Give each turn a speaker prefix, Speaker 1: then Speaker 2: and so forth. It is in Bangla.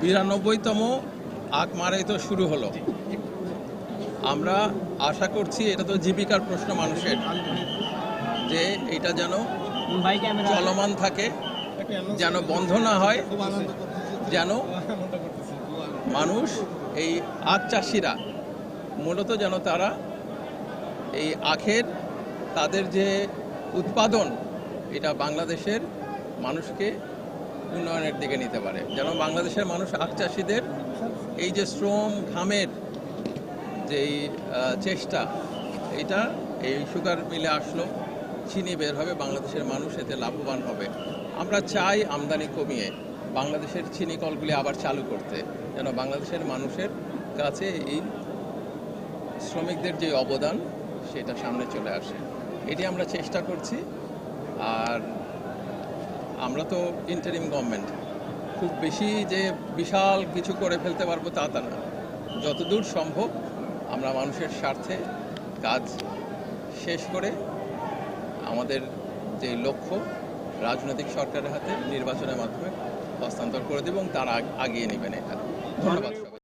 Speaker 1: বিরানব্বইতম আখ মারাই তো শুরু হলো। আমরা আশা করছি এটা তো জীবিকার প্রশ্ন মানুষের, যে এটা যেন চলমান থাকে, যেন বন্ধ না হয়, যেন মানুষ, এই আখ চাষিরা, মূলত যেন তারা এই আখের, তাদের যে উৎপাদন, এটা বাংলাদেশের মানুষকে উন্নয়নের দিকে নিতে পারে। যেন বাংলাদেশের মানুষ আখ চাষিদের এই যে শ্রম ঘামের যেই চেষ্টা, এটা এই সুগার মিলে আসলো চিনি বের হবে, বাংলাদেশের মানুষ এতে লাভবান হবে। আমরা চাই আমদানি কমিয়ে বাংলাদেশের চিনি কলগুলি আবার চালু করতে, যেন বাংলাদেশের মানুষের কাছে এই শ্রমিকদের যে অবদান, সেটা সামনে চলে আসে। এটি আমরা চেষ্টা করছি, আর আমরা তো ইন্টারিম গভর্নমেন্ট খুব বেশি যে বিশাল কিছু করে ফেলতে পারব তা তা না। যতদূর সম্ভব আমরা মানুষের স্বার্থে কাজ শেষ করে আমাদের যে লক্ষ্য রাজনৈতিক সরকারের হাতে নির্বাচনের মাধ্যমে হস্তান্তর করে দেব এবং তারা আগিয়ে নেবেন এটা। ধন্যবাদ।